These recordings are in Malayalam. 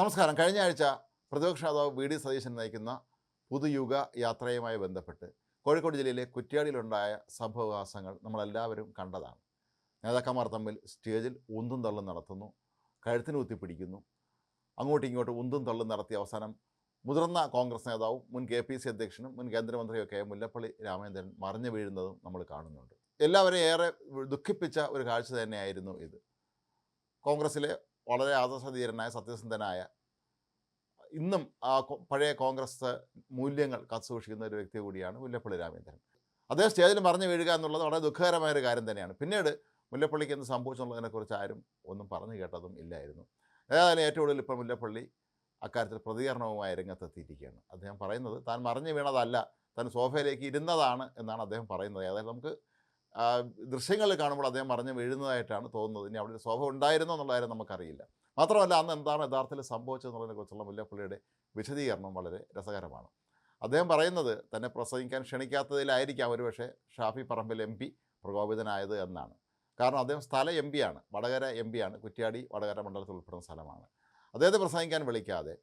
നമസ്കാരം. കഴിഞ്ഞ ആഴ്ച പ്രതിപക്ഷ നേതാവ് വി ഡി സതീശൻ നയിക്കുന്ന പുതുയുഗ യാത്രയുമായി ബന്ധപ്പെട്ട് കോഴിക്കോട് ജില്ലയിലെ കുറ്റ്യാടിയിലുണ്ടായ സംഭവവികാസങ്ങൾ നമ്മളെല്ലാവരും കണ്ടതാണ്. നേതാക്കന്മാർ തമ്മിൽ സ്റ്റേജിൽ ഉന്തും തള്ളും നടത്തുന്നു കഴുത്തിന് കുത്തിപ്പിടിക്കുന്നു അങ്ങോട്ടും ഇങ്ങോട്ടും ഉന്തും തള്ളും നടത്തിയ അവസാനം മുതിർന്ന കോൺഗ്രസ് നേതാവും മുൻ കെ പി സി അധ്യക്ഷനും മുൻ കേന്ദ്രമന്ത്രിയൊക്കെ മുല്ലപ്പള്ളി രാമചന്ദ്രൻ മറിഞ്ഞു വീഴുന്നതും നമ്മൾ കാണുന്നുണ്ട്. എല്ലാവരെയും ഏറെ ദുഃഖിപ്പിച്ച ഒരു കാഴ്ച തന്നെയായിരുന്നു ഇത്. കോൺഗ്രസ്സിലെ വളരെ ആദർശധീരനായ സത്യസന്ധനായ ഇന്നും ആ പഴയ കോൺഗ്രസ് മൂല്യങ്ങൾ കാത്തുസൂക്ഷിക്കുന്ന ഒരു വ്യക്തി കൂടിയാണ് മുല്ലപ്പള്ളി രാമേന്ദ്രൻ അദ്ദേഹം സ്റ്റേജിൽ മറിഞ്ഞു വീഴുക എന്നുള്ളത് വളരെ ദുഃഖകരമായ ഒരു കാര്യം തന്നെയാണ്. പിന്നീട് മുല്ലപ്പള്ളിക്ക് എന്ത് സംഭവിച്ചുള്ളതിനെക്കുറിച്ച് ആരും ഒന്നും പറഞ്ഞു കേട്ടതും ഇല്ലായിരുന്നു. ഏതായാലും ഏറ്റവും കൂടുതൽ ഇപ്പോൾ മുല്ലപ്പള്ളി അക്കാര്യത്തിൽ പ്രതികരണവുമായി രംഗത്തെത്തിയിരിക്കുകയാണ്. അദ്ദേഹം പറയുന്നത് താൻ മറിഞ്ഞു വീണതല്ല താൻ സോഫയിലേക്ക് ഇരുന്നതാണ് എന്നാണ് അദ്ദേഹം പറയുന്നത്. ഏതായാലും നമുക്ക് ദൃശ്യങ്ങളിൽ കാണുമ്പോൾ അദ്ദേഹം മറിഞ്ഞ് വീഴുന്നതായിട്ടാണ് തോന്നുന്നത്. ഇനി അവിടെ ഒരു സ്വഭാവം ഉണ്ടായിരുന്നോ എന്നുള്ള കാര്യം നമുക്കറിയില്ല. മാത്രമല്ല അന്ന് എന്താണ് യഥാർത്ഥത്തിൽ സംഭവിച്ചതെന്നുള്ളതിനെക്കുറിച്ചുള്ള മുല്ലപ്പള്ളിയുടെ വിശദീകരണം വളരെ രസകരമാണ്. അദ്ദേഹം പറയുന്നത് തന്നെ പ്രസംഗിക്കാൻ ക്ഷണിക്കാത്തതിലായിരിക്കാം ഒരുപക്ഷെ ഷാഫി പറമ്പിൽ എം പി പ്രകോപിതനായത് എന്നാണ്. കാരണം അദ്ദേഹം സ്ഥല എം പിയാണ് വടകര എം പിയാണ് കുറ്റ്യാടി വടകര മണ്ഡലത്തിൽ ഉൾപ്പെടുന്ന സ്ഥലമാണ്. അദ്ദേഹത്തെ പ്രസംഗിക്കാൻ വിളിക്കാതെ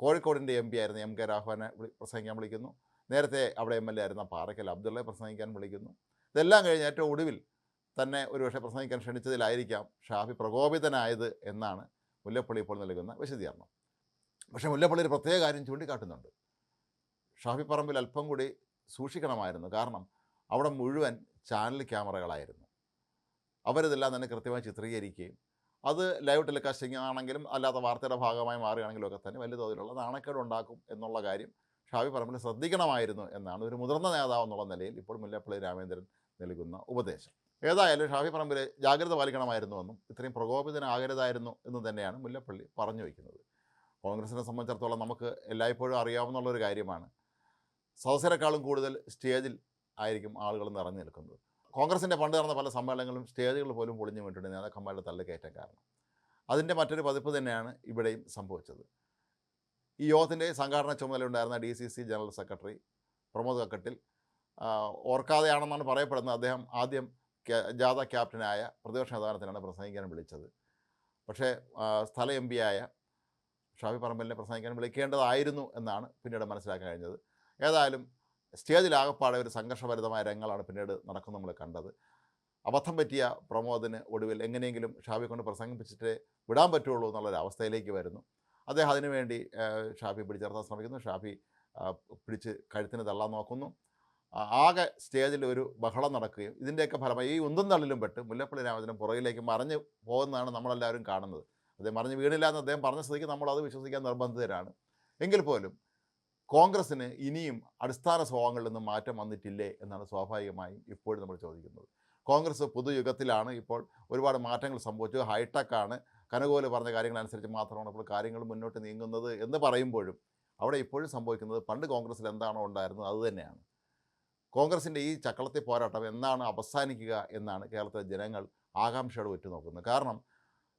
കോഴിക്കോടിന്റെ എം പി ആയിരുന്ന എം കെ രാഘവനെ പ്രസംഗിക്കാൻ വിളിക്കുന്നു. നേരത്തെ അവിടെ എം എൽ എ ആയിരുന്ന പാറയ്ക്കൽ അബ്ദുള്ളയെ പ്രസംഗിക്കാൻ വിളിക്കുന്നു. ഇതെല്ലാം കഴിഞ്ഞ് ഏറ്റവും ഒടുവിൽ തന്നെ ഒരുപക്ഷെ പ്രസംഗിക്കാൻ ക്ഷണിച്ചതിലായിരിക്കാം ഷാഫി പ്രകോപിതനായത് എന്നാണ് മുല്ലപ്പള്ളി ഇപ്പോൾ നൽകുന്ന വിശദീകരണം. പക്ഷേ മുല്ലപ്പള്ളി ഒരു പ്രത്യേക കാര്യം ചൂണ്ടിക്കാട്ടുന്നുണ്ട്. ഷാഫി പറമ്പിൽ അല്പം കൂടി സൂക്ഷിക്കണമായിരുന്നു. കാരണം അവിടെ മുഴുവൻ ചാനൽ ക്യാമറകളായിരുന്നു. അവരിതെല്ലാം തന്നെ കൃത്യമായി ചിത്രീകരിക്കുകയും അത് ലൈവ് ടെലികാസ്റ്റിംഗ് ആണെങ്കിലും അല്ലാത്ത വാർത്തയുടെ ഭാഗമായി മാറുകയാണെങ്കിലും ഒക്കെ തന്നെ വലിയ തോതിലുള്ള നാണക്കേട് ഉണ്ടാക്കും എന്നുള്ള കാര്യം ഷാഫി പറമ്പിൽ ശ്രദ്ധിക്കണമായിരുന്നു എന്നാണ് ഒരു മുതിർന്ന നേതാവ് എന്നുള്ള നിലയിൽ ഇപ്പോൾ മുല്ലപ്പള്ളി രാമേന്ദ്രൻ നൽകുന്ന ഉപദേശം. ഏതായാലും ഷാഫി പറമ്പിൽ ജാഗ്രത പാലിക്കണമായിരുന്നുവെന്നും ഇത്രയും പ്രകോപിതനാകരുതായിരുന്നു എന്ന് തന്നെയാണ് മുല്ലപ്പള്ളി പറഞ്ഞു വയ്ക്കുന്നത്. കോൺഗ്രസിനെ സംബന്ധിച്ചിടത്തോളം നമുക്ക് എല്ലായ്പ്പോഴും ഒരു കാര്യമാണ്. സദസ്യരെക്കാളും കൂടുതൽ സ്റ്റേജിൽ ആയിരിക്കും ആളുകൾ നിറഞ്ഞു നിൽക്കുന്നത്. കോൺഗ്രസിന്റെ പണ്ട് നടന്ന പല സമ്മേളനങ്ങളും സ്റ്റേജുകൾ പോലും പൊളിഞ്ഞു വീണിട്ടുണ്ട് നേതാക്കന്മാരുടെ തള്ളിക്കയറ്റം കാരണം. അതിന്റെ മറ്റൊരു പതിപ്പ് തന്നെയാണ് ഇവിടെയും സംഭവിച്ചത്. ഈ യോഗത്തിന്റെ സംഘാടന ചുമതലയുണ്ടായിരുന്ന D C C general secretary Pramod Kakkattil. ഓർക്കാതെയാണെന്നാണ് പറയപ്പെടുന്നത്. അദ്ദേഹം ആദ്യം ജാഥ ക്യാപ്റ്റനായ പ്രതിപക്ഷ നേതാവിനാണ് പ്രസംഗിക്കാൻ വിളിച്ചത്. പക്ഷേ സ്ഥല എം പി ആയ ഷാഫി പറമ്പലിനെ പ്രസംഗിക്കാൻ വിളിക്കേണ്ടതായിരുന്നു എന്നാണ് പിന്നീട് മനസ്സിലാക്കാൻ കഴിഞ്ഞത്. ഏതായാലും സ്റ്റേജിലാകപ്പാടെ ഒരു സംഘർഷഭരിതമായ രംഗങ്ങളാണ് പിന്നീട് നടക്കുന്നത് നമ്മൾ കണ്ടത്. അബദ്ധം പറ്റിയ പ്രമോദിന് ഒടുവിൽ എങ്ങനെയെങ്കിലും ഷാഫി കൊണ്ട് പ്രസംഗിപ്പിച്ചിട്ട് വിടാൻ പറ്റുള്ളൂ എന്നുള്ളൊരു അവസ്ഥയിലേക്ക് വരുന്നു. അദ്ദേഹം അതിനുവേണ്ടി ഷാഫി പിടിച്ചിറത്താൻ ശ്രമിക്കുന്നു. ഷാഫി പിടിച്ച് കഴുത്തിന് തള്ളാൻ നോക്കുന്നു. ആകെ സ്റ്റേജിൽ ഒരു ബഹളം നടക്കുകയും ഇതിന്റെയൊക്കെ ഫലമായി ഈ ഉന്തും തള്ളിലും പെട്ട് മുല്ലപ്പള്ളി രാമചന്ദ്രൻ പുറകിലേക്ക് മറിഞ്ഞ് പോകുന്നതാണ് നമ്മളെല്ലാവരും കാണുന്നത്. അദ്ദേഹം മറിഞ്ഞ് വീണില്ല എന്ന് അദ്ദേഹം പറഞ്ഞ സ്ഥിതിക്ക് നമ്മളത് വിശ്വസിക്കാൻ നിർബന്ധിതരാണ്. എങ്കിൽ പോലും കോൺഗ്രസ്സിന് ഇനിയും അടിസ്ഥാന സ്വഭാവങ്ങളിൽ നിന്ന് മാറ്റം വന്നിട്ടില്ലേ എന്നാണ് സ്വാഭാവികമായും ഇപ്പോഴും നമ്മൾ ചോദിക്കുന്നത്. കോൺഗ്രസ് പുതുയുഗത്തിലാണ് ഇപ്പോൾ ഒരുപാട് മാറ്റങ്ങൾ സംഭവിച്ചു ഹൈടെക്കാണ് കനകോൽ പറഞ്ഞ കാര്യങ്ങൾ അനുസരിച്ച് മാത്രമാണ് ഇപ്പോൾ കാര്യങ്ങൾ മുന്നോട്ട് നീങ്ങുന്നത് എന്ന് പറയുമ്പോഴും അവിടെ ഇപ്പോഴും സംഭവിക്കുന്നത് പണ്ട് കോൺഗ്രസ്സിൽ എന്താണോ ഉണ്ടായിരുന്നത് അതുതന്നെയാണ് കോൺഗ്രസിന്റെ ഈ ചക്കളത്തെ പോരാട്ടം എന്നാണ് അവസാനിക്കുക എന്നാണ് കേരളത്തിലെ ജനങ്ങൾ ആകാംക്ഷയോട് ഉറ്റുനോക്കുന്നത്. കാരണം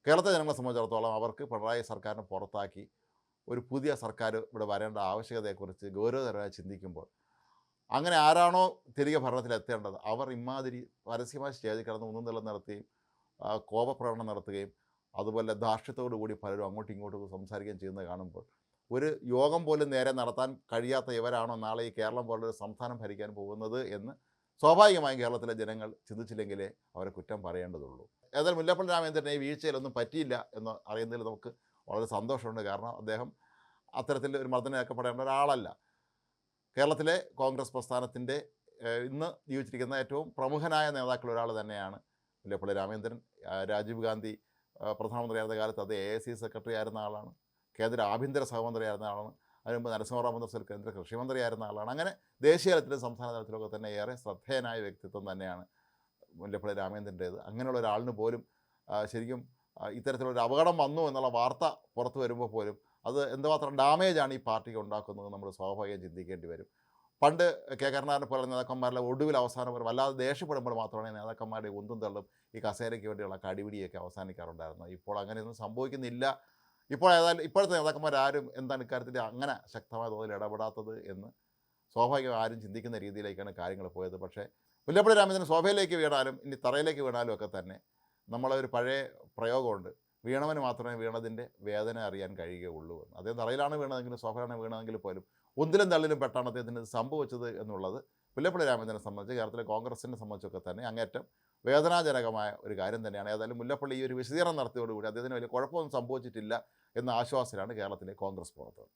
കേരളത്തിലെ ജനങ്ങളെ സംബന്ധിച്ചിടത്തോളം അവർക്ക് പിണറായി സർക്കാരിനെ പുറത്താക്കി ഒരു പുതിയ സർക്കാർ ഇവിടെ വരേണ്ട ആവശ്യകതയെക്കുറിച്ച് ഗൗരവതരമായി ചിന്തിക്കുമ്പോൾ അങ്ങനെ ആരാണോ തിരികെ ഭരണത്തിലെത്തേണ്ടത് അവർ ഇമാതിരി പരസ്യമായ സ്റ്റേജിൽ കിടന്ന് ഒന്നും നില നടത്തുകയും കോപപ്രകടനം നടത്തുകയും അതുപോലെ ധാർഷ്ട്യത്തോടു കൂടി പലരും അങ്ങോട്ടും ഇങ്ങോട്ടും സംസാരിക്കുകയും ചെയ്യുന്നത് കാണുമ്പോൾ ഒരു യോഗം പോലും നേരെ നടത്താൻ കഴിയാത്ത ഇവരാണോ നാളെ ഈ കേരളം പോലൊരു സംസ്ഥാനം ഭരിക്കാൻ പോകുന്നത് എന്ന് സ്വാഭാവികമായും കേരളത്തിലെ ജനങ്ങൾ ചിന്തിച്ചില്ലെങ്കിലേ അവരെ കുറ്റം പറയേണ്ടതുള്ളൂ. ഏതായാലും മുല്ലപ്പള്ളി രാമേന്ദ്രനെ ഈ വീഴ്ചയിലൊന്നും പറ്റിയില്ല എന്ന് അറിയുന്നതിൽ നമുക്ക് വളരെ സന്തോഷമുണ്ട്. കാരണം അദ്ദേഹം അത്തരത്തിൽ ഒരു മർദ്ദനയാക്കപ്പെടേണ്ട ഒരാളല്ല. കേരളത്തിലെ കോൺഗ്രസ് പ്രസ്ഥാനത്തിന്റെ ഇന്ന് ജീവിച്ചിരിക്കുന്ന ഏറ്റവും പ്രമുഖനായ നേതാക്കളിൽ തന്നെയാണ് മുല്ലപ്പള്ളി രാമേന്ദ്രൻ രാജീവ് ഗാന്ധി പ്രധാനമന്ത്രിയായിരുന്ന കാലത്ത് അത് എ സി സെക്രട്ടറി ആയിരുന്ന ആളാണ്. കേന്ദ്ര ആഭ്യന്തര സഹമന്ത്രി സഹമന്ത്രിയായിരുന്ന ആളാണ്. അതിന് മുമ്പ് നരസിംഹറാം മന്ത്രിസൽ കേന്ദ്ര കൃഷിമന്ത്രിയായിരുന്ന ആളാണ്. അങ്ങനെ ദേശീയ തലത്തിലും സംസ്ഥാന തലത്തിലൊക്കെ തന്നെ ഏറെ ശ്രദ്ധേയനായ വ്യക്തിത്വം തന്നെയാണ് മുല്ലപ്പള്ളി രാമേന്ദ്രന്റേത്. അങ്ങനെയുള്ള ഒരാളിന് പോലും ശരിക്കും ഇത്തരത്തിലൊരു അപകടം വന്നു എന്നുള്ള വാർത്ത പുറത്തു വരുമ്പോൾ പോലും അത് എന്തുമാത്രം ഡാമേജാണ് ഈ പാർട്ടിക്ക് ഉണ്ടാക്കുന്നത് നമ്മൾ സ്വാഭാവികം ചിന്തിക്കേണ്ടി വരും. പണ്ട് കെ കരുണാകരനെ പോലെ നേതാക്കന്മാരുടെ ഒടുവിൽ അവസാനം വരും വല്ലാതെ ദേഷ്യപ്പെടുമ്പോൾ മാത്രമാണ് നേതാക്കന്മാരുടെ ഉന്തും തള്ളും ഈ കസേരയ്ക്ക് വേണ്ടിയുള്ള കടിപിടിയൊക്കെ അവസാനിക്കാറുണ്ടായിരുന്നു ഇപ്പോൾ അങ്ങനെയൊന്നും സംഭവിക്കുന്നില്ല. ഇപ്പോൾ ഏതായാലും ഇപ്പോഴത്തെ നേതാക്കന്മാരാരും എന്താണ് ഇക്കാര്യത്തിൽ അങ്ങനെ ശക്തമായ തോതിൽ ഇടപെടാത്തത് എന്ന് സ്വാഭാവികം ആരും ചിന്തിക്കുന്ന രീതിയിലേക്കാണ് കാര്യങ്ങൾ പോയത്. പക്ഷേ മുല്ലപ്പള്ളി രാമചന്ദ്രൻ സോഫയിലേക്ക് വീണാലും ഇനി തറയിലേക്ക് വീണാലും ഒക്കെ തന്നെ നമ്മളെ ഒരു പഴയ പ്രയോഗമുണ്ട്. വീണവന് മാത്രമേ വീണതിന്റെ വേദന അറിയാൻ കഴിയുകയുള്ളൂ എന്ന്. അദ്ദേഹം തറയിലാണ് വീണതെങ്കിലും സോഫയാണ് വീണതെങ്കിൽ പോലും ഒന്നിലും തള്ളിലും പെട്ടാണ് അദ്ദേഹത്തിന് സംഭവിച്ചത് എന്നുള്ളത് മുല്ലപ്പള്ളി രാമചന്ദ്രനെ സംബന്ധിച്ച് കേരളത്തിലെ കോൺഗ്രസിനെ സംബന്ധിച്ചൊക്കെ തന്നെ അങ്ങേറ്റം വേദനാജനകമായ ഒരു കാര്യം തന്നെയാണ്. ഏതായാലും മുല്ലപ്പള്ളി ഈ ഒരു വിശദീകരണം നടത്തിയോടുകൂടി അദ്ദേഹത്തിന് വലിയ കുഴപ്പമൊന്നും സംഭവിച്ചിട്ടില്ല എന്ന ആശ്വാസത്തിലാണ് കേരളത്തിലെ കോൺഗ്രസ് പ്രവർത്തകർ